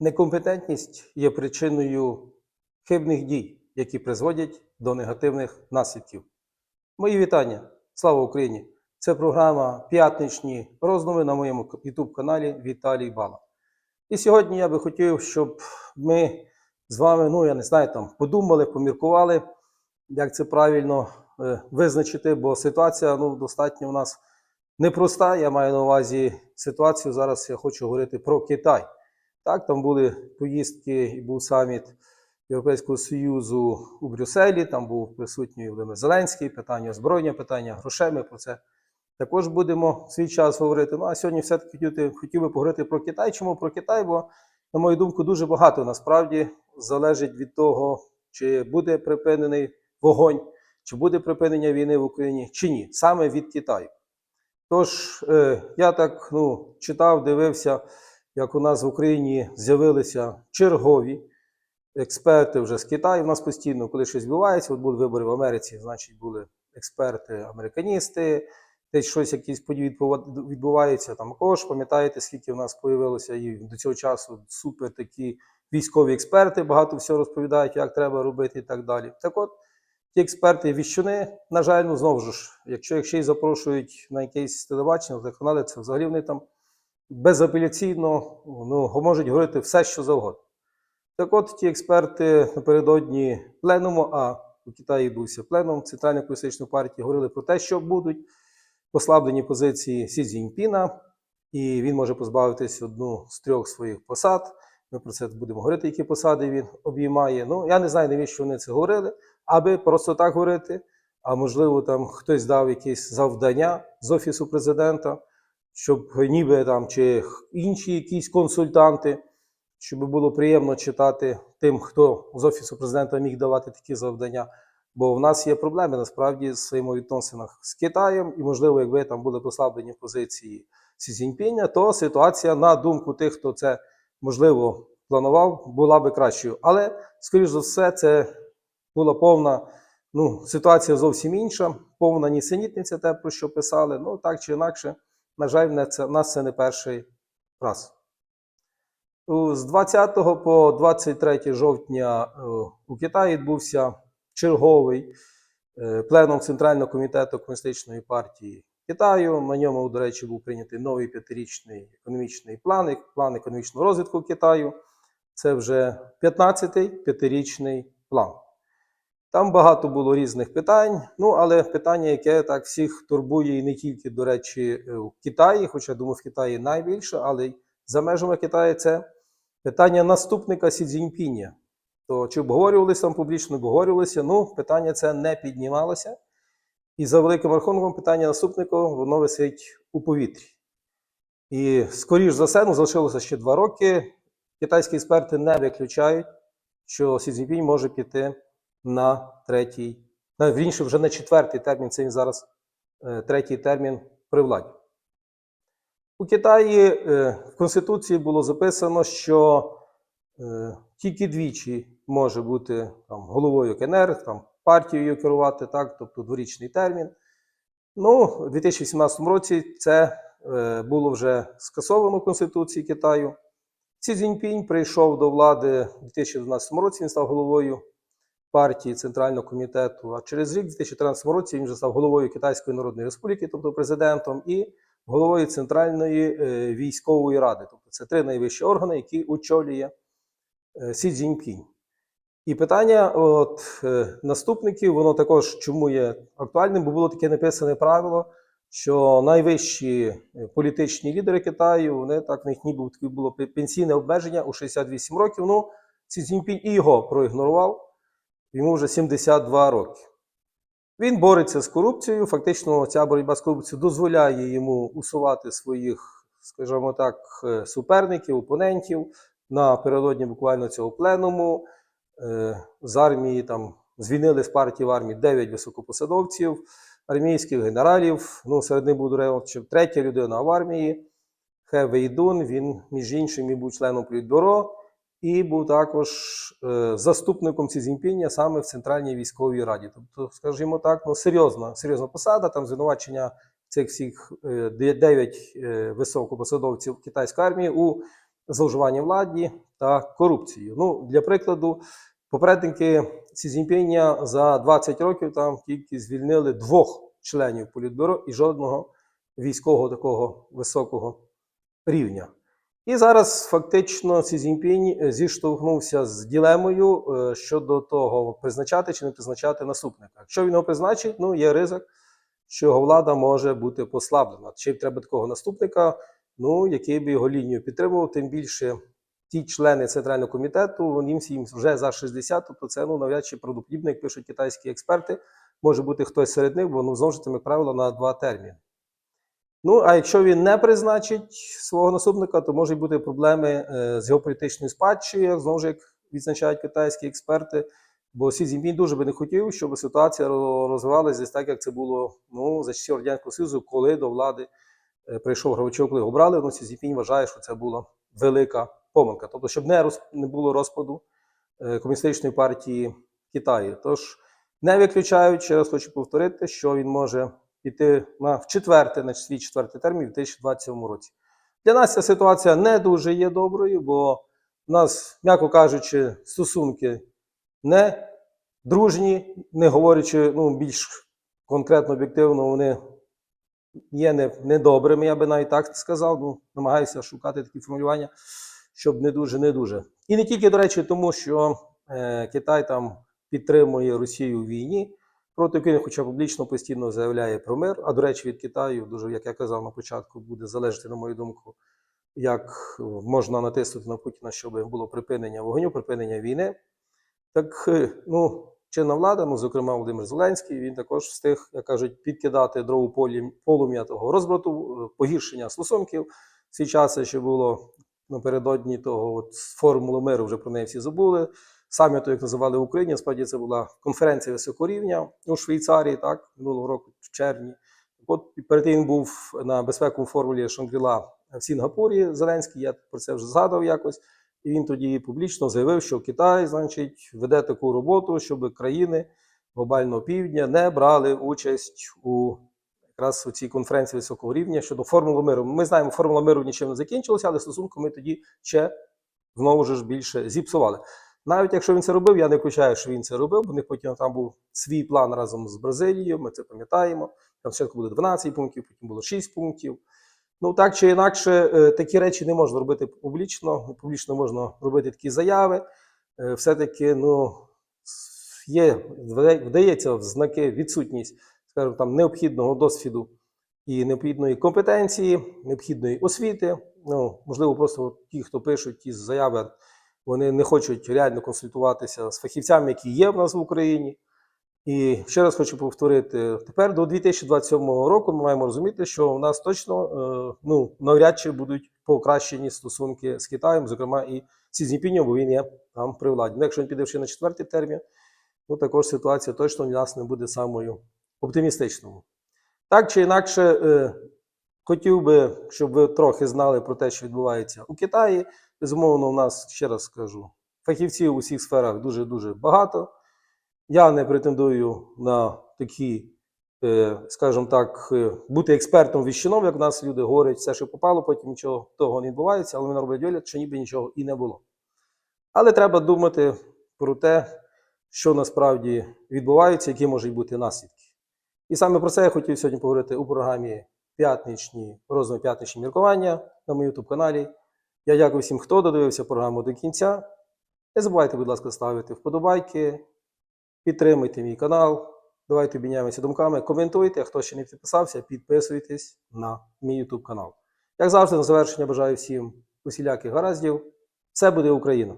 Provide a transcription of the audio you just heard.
Некомпетентність є причиною хибних дій, які призводять до негативних наслідків. Мої вітання! Слава Україні! Це програма П'ятничні роздуми на моєму YouTube каналі Віталій Бала. І сьогодні я би хотів, щоб ми з вами, ну я не знаю, там подумали, поміркували, як це правильно е, визначити, бо ситуація ну, достатньо у нас непроста. Я маю на увазі ситуацію. Зараз я хочу говорити про Китай. Так, там були поїздки і був саміт Європейського Союзу у Брюсселі, там був присутній Володимир Зеленський, питання озброєння, питання грошей. Ми про це також будемо свій час говорити. Ну а сьогодні все-таки хотів, хотів би поговорити про Китай. Чому про Китай? Бо, на мою думку, дуже багато насправді залежить від того, чи буде припинений вогонь, чи буде припинення війни в Україні, чи ні, саме від Китаю. Тож, е, я так ну, читав, дивився, як у нас в Україні з'явилися чергові експерти вже з Китаю. У нас постійно, коли щось відбувається, от були вибори в Америці, значить, були експерти-американісти, десь щось, якісь події відбуваються. Там також пам'ятаєте, скільки в нас появилося і до цього часу супер такі військові експерти, багато всього розповідають, як треба робити і так далі. Так от, ті експерти віщуни, на жаль, ну знову ж, якщо їх ще й запрошують на якесь телебачення, телеканали, це взагалі вони там безапеляційно ну, можуть говорити все, що завгодно. Так от ті експерти напередодні пленуму, а у Китаї відбувся пленум Центральної комуністичної партії, говорили про те, що будуть послаблені позиції Сі Цзіньпіна, і він може позбавитись одну з трьох своїх посад. Ми про це будемо говорити, які посади він обіймає. Ну, я не знаю, навіщо вони це говорили, аби просто так говорити. А можливо, там хтось дав якісь завдання з офісу президента, щоб ніби там чи інші якісь консультанти, щоб було приємно читати тим, хто з офісу президента міг давати такі завдання. Бо в нас є проблеми насправді з відносинах з Китаєм, і можливо, якби там були послаблені позиції Сі Цзіньпіня, то ситуація, на думку тих, хто це можливо планував, була би кращою. Але, скоріш за все, це була повна ну, ситуація зовсім інша, повна нісенітниця, те, про що писали. Ну, так чи інакше, на жаль, в нас це не перший раз. З 20 по 23 жовтня е, у Китаї відбувся черговий е, пленум Центрального комітету Комуністичної партії Китаю. На ньому, до речі, був прийнятий новий п'ятирічний економічний план, план економічного розвитку Китаю. Це вже 15-й п'ятирічний план. Там багато було різних питань. Ну, але питання, яке так всіх турбує, і не тільки, до речі, е, в Китаї, хоча думаю, в Китаї найбільше, але й за межами Китаю, це питання наступника Сі Цзіньпіня. То чи обговорювалися там публічно, обговорювалися? Ну, питання це не піднімалося. І за великим рахунком питання наступника воно висить у повітрі. І скоріш за все, ну, залишилося ще два роки. Китайські експерти не виключають, що Сі Цзіньпінь може піти на третій, вірніше, вже на четвертий термін. Це він зараз е, третій термін при владі. У Китаї е, в Конституції було записано, що е, тільки двічі може бути там, головою КНР, там, партією керувати, так, тобто дворічний термін. Ну, у 2017 році це було вже скасовано в Конституції Китаю. Сі Цзіньпінь прийшов до влади у 2012 році, він став головою партії Центрального комітету, а через рік, у 2013 році, він вже став головою Китайської Народної Республіки, тобто президентом, і головою Центральної е, військової ради. Тобто це три найвищі органи, які очолює е, Сі Цзіньпінь. І питання от, е, наступників, воно також чому є актуальним, бо було таке написане правило, що найвищі е, політичні лідери Китаю, вони так в них ніби таке було пенсійне обмеження у 68 років. Ну, Цзіньпінь і його проігнорував, йому вже 72 роки. Він бореться з корупцією. Фактично, ця боротьба з корупцією дозволяє йому усувати своїх, скажімо так, е, суперників, опонентів. Напередодні буквально цього пленуму е, з армії там звільнили з партії в армії 9 високопосадовців, армійських генералів. Ну, серед них був речі, третя людина в армії. Хе Вейдун, він, між іншим, був членом політбюро і був також е, заступником Сі Цзіньпіня саме в Центральній військовій раді. Тобто, скажімо так, ну, серйозна, серйозна посада, там звинувачення цих всіх е, дев'ять е, високопосадовців китайської армії у зловживанні владі та корупцією. Ну, для прикладу, попередники Сі Цзіньпіня за 20 років там тільки звільнили двох членів політбюро і жодного військового такого високого рівня. І зараз фактично Сі Цзіньпінь е, зіштовхнувся з ділемою е, щодо того, призначати чи не призначати наступника. Якщо він його призначить, ну є ризик, що його влада може бути послаблена. Чи треба такого наступника, ну який би його лінію підтримував, тим більше ті члени центрального комітету, вони всім вже за 60, тобто це ну навряд чи правдоподібно, як пишуть китайські експерти. Може бути хтось серед них, бо ну знову ж таки, як правило, на два терміни. Ну, а якщо він не призначить свого наступника, то можуть бути проблеми е, з геополітичною спадщиною, як знову ж як відзначають китайські експерти. Бо Сі Цзіньпінь дуже би не хотів, щоб ситуація розвивалася десь так, як це було ну, за часів Радянського Союзу, коли до влади е, прийшов Гравачов, коли його обрали. Ну, Сі Цзіньпінь вважає, що це була велика помилка. Тобто, щоб не, роз, не було розпаду е, комуністичної партії Китаю. Тож не виключають, ще раз хочу повторити, що він може піти на в четверте, на свій четвертий термін у 2027 році. Для нас ця ситуація не дуже є доброю, бо в нас, м'яко кажучи, стосунки не дружні, не говорячи ну, більш конкретно, об'єктивно, вони є не, недобрими, я би навіть так сказав. Ну, намагаюся шукати такі формулювання, щоб не дуже, не дуже. І не тільки, до речі, тому, що е, Китай там підтримує Росію в війні проти України, хоча публічно постійно заявляє про мир. А до речі, від Китаю, дуже, як я казав на початку, буде залежати, на мою думку, як можна натиснути на Путіна, щоб було припинення вогню, припинення війни. Так, е, ну, чинна влада, ну, зокрема, Володимир Зеленський, він також встиг, як кажуть, підкидати полі, полум'я того розбрату, е, погіршення стосунків. В свій час ще було напередодні того от, формули миру, вже про неї всі забули. Саміту, як називали в Україні, справді це була конференція високого рівня у Швейцарії, так, минулого року, в червні. От перед тим був на безпековому формулі Шангріла в Сінгапурі. Зеленський, я про це вже згадав якось. І він тоді публічно заявив, що Китай, значить, веде таку роботу, щоб країни глобального півдня не брали участь у якраз у цій конференції високого рівня щодо формули миру. Ми знаємо, формула миру нічим не закінчилася, але стосунку ми тоді ще знову ж більше зіпсували. Навіть якщо він це робив, я не включаю, що він це робив, бо них потім там був свій план разом з Бразилією, ми це пам'ятаємо. Там спочатку буде 12 пунктів, потім було 6 пунктів. Ну так чи інакше, е, такі речі не можна робити публічно. Публічно можна робити такі заяви. Е, Все-таки ну, є, вдається в знаки відсутність, скажімо, там, необхідного досвіду і необхідної компетенції, необхідної освіти. Ну, можливо, просто ті, хто пишуть ті заяви, вони не хочуть реально консультуватися з фахівцями, які є в нас в Україні. І ще раз хочу повторити: тепер до 2027 року ми маємо розуміти, що у нас точно е, ну, навряд чи будуть покращені стосунки з Китаєм, зокрема і Сі Цзіньпінем, бо він є там при владі. Ну, якщо він піде ще на четвертий термін, ну також ситуація точно для нас не буде самою оптимістичною. Так чи інакше, е, хотів би, щоб ви трохи знали про те, що відбувається у Китаї. Безумовно, у нас, ще раз скажу, фахівців у всіх сферах дуже-дуже багато. Я не претендую на такі, е, скажімо так, е, бути експертом віщином, як в нас люди говорять, все, що попало, потім нічого того не відбувається, але вони роблять вигляд, що ніби нічого і не було. Але треба думати про те, що насправді відбувається, які можуть бути наслідки. І саме про це я хотів сьогодні поговорити у програмі п'ятничні розумі п'ятничні міркування на моєму youtube каналі. Я дякую всім, хто додивився програму до кінця. Не забувайте, будь ласка, ставити вподобайки, підтримуйте мій канал, давайте обміняємося думками, коментуйте, а хто ще не підписався, підписуйтесь на мій YouTube канал. Як завжди, на завершення бажаю всім усіляких гараздів. Все буде Україна!